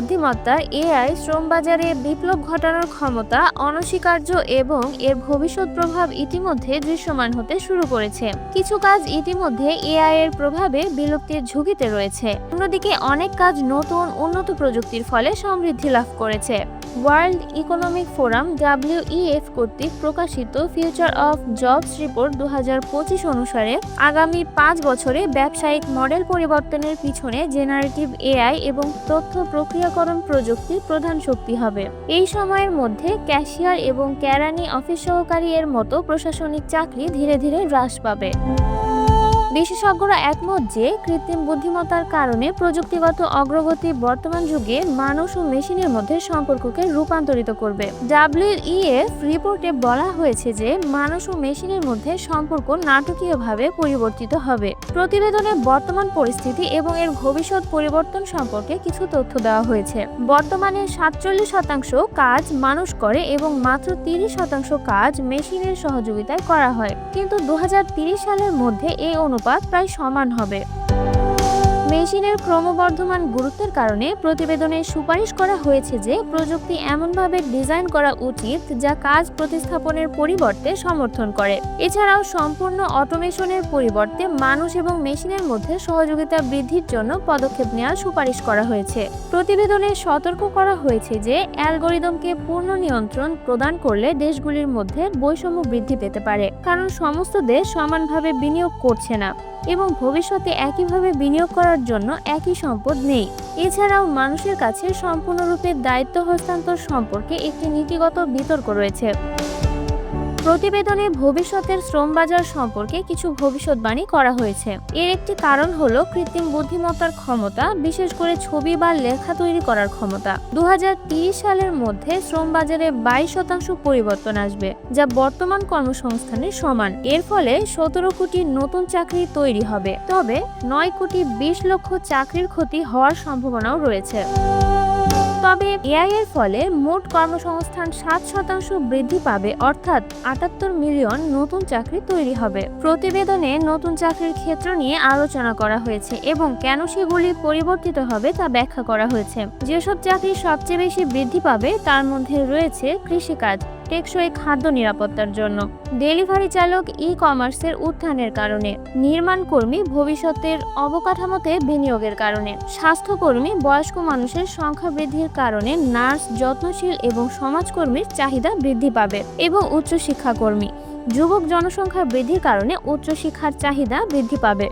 বুদ্ধিমত্তা, এআই, শ্রমবাজারে বিপ্লব ঘটানোর ক্ষমতা, অনস্বীকার্য এবং এর ভবিষ্যৎ প্রভাব ইতিমধ্যে দৃশ্যমান হতে শুরু করেছে। কিছু কাজ ইতিমধ্যে এআই এর প্রভাবে বিলুপ্তির ঝুঁকিতে রয়েছে। অন্যদিকে অনেক কাজ নতুন, উন্নত প্রযুক্তির ফলে সমৃদ্ধি লাভ করেছে। ওয়ার্ল্ড ইকোনমিক ফোরাম ডাব্লিউইএফ কর্তৃক প্রকাশিত ফিউচার অফ জবস রিপোর্ট দু হাজার পঁচিশ অনুসারে আগামী পাঁচ বছরে ব্যবসায়িক মডেল পরিবর্তনের পিছনে জেনারেটিভ এআই এবং তথ্য প্রক্রিয়াকরণ প্রযুক্তি প্রধান শক্তি হবে। এই সময়ের মধ্যে ক্যাশিয়ার এবং ক্যারানি অফিস সহকারী এর মতো প্রশাসনিক চাকরি ধীরে ধীরে হ্রাস পাবে। বিশেষজ্ঞরা একমত যে কৃত্রিম বুদ্ধিমত্তার কারণে প্রযুক্তিগত অগ্রগতি বর্তমান যুগে মানুষ ও মেশিনের মধ্যে সম্পর্ককে রূপান্তরিত করবে। ডাব্লিউইএফ রিপোর্টে বলা হয়েছে যে মানুষ ও মেশিনের মধ্যে সম্পর্ক নাটকীয়ভাবে পরিবর্তিত হবে। প্রতিবেদনে বর্তমান পরিস্থিতি এবং এর ভবিষ্যৎ পরিবর্তন সম্পর্কে কিছু তথ্য দেওয়া হয়েছে। বর্তমানে সাতচল্লিশ শতাংশ কাজ মানুষ করে এবং মাত্র তিরিশ শতাংশ কাজ মেশিনের সহযোগিতায় করা হয়। কিন্তু দু সালের মধ্যে এই অনুপাত প্রায় সমান হবে। মেশিনের ক্রমবর্ধমান গুরুত্বের কারণে প্রতিবেদনে সুপারিশ করা হয়েছে যে প্রযুক্তি এমনভাবে ডিজাইন করা উচিত যা কাজ প্রতিস্থাপনের পরিবর্তে সমর্থন করে। এছাড়াও সম্পূর্ণ অটোমেশনের পরিবর্তে মানুষ এবং মেশিনের মধ্যে সহযোগিতা বৃদ্ধির জন্য পদক্ষেপ নেওয়ার সুপারিশ করা হয়েছে। প্রতিবেদনে সতর্ক করা হয়েছে যে অ্যালগোরিদমকে পূর্ণ নিয়ন্ত্রণ প্রদান করলে দেশগুলির মধ্যে বৈষম্য বৃদ্ধি পেতে পারে, কারণ সমস্ত দেশ সমানভাবে বিনিয়োগ করছে না এবং ভবিষ্যতে একইভাবে বিনিয়োগ করার জন্য একই সম্পদ নেই। এছাড়াও মানুষের কাছে সম্পূর্ণরূপে দায়িত্ব হস্তান্তর সম্পর্কে একটি নীতিগত বিতর্ক রয়েছে। প্রতিবেদনে ভবিষ্যতের শ্রম বাজার সম্পর্কে কিছু ভবিষ্যৎবাণী করা হয়েছে। এর একটি কারণ হলো কৃত্রিম বুদ্ধিমত্তার ক্ষমতা, বিশেষ করে ছবি বা লেখা তৈরি করার ক্ষমতা। দু সালের মধ্যে শ্রম বাজারে বাইশ শতাংশ পরিবর্তন আসবে, যা বর্তমান কর্মসংস্থানের সমান। এর ফলে সতেরো কোটি নতুন চাকরি তৈরি হবে। তবে নয় কোটি বিশ লক্ষ চাকরির ক্ষতি হওয়ার সম্ভাবনাও রয়েছে। তবে এআই এর ফলে মোট কর্মসংস্থান সাত শতাংশ বৃদ্ধি পাবে, অর্থাৎ আটাত্তর মিলিয়ন নতুন চাকরি তৈরি হবে। প্রতিবেদনে নতুন চাকরির ক্ষেত্র নিয়ে আলোচনা করা হয়েছে এবং কেন সেগুলি পরিবর্তিত হবে তা ব্যাখ্যা করা হয়েছে। যেসব চাকরি সবচেয়ে বেশি বৃদ্ধি পাবে, তার মধ্যে রয়েছে কৃষিকাজ। টেকসই খাদ্য নিরাপত্তার জন্য। ডেলিভারি চালক ই কমার্সের উত্থানের কারণে, নির্মাণ কর্মী ভবিষ্যতের অবকাঠামোতে বিনিয়োগের কারণে। স্বাস্থ্যকর্মী, বয়স্ক মানুষের সংখ্যা বৃদ্ধির কারণে নার্স যত্নশীল এবং সমাজকর্মীর চাহিদা বৃদ্ধি পাবে এবং উচ্চশিক্ষাকর্মী। যুবক জনসংখ্যা বৃদ্ধির কারণে উচ্চশিক্ষার চাহিদা বৃদ্ধি পাবে।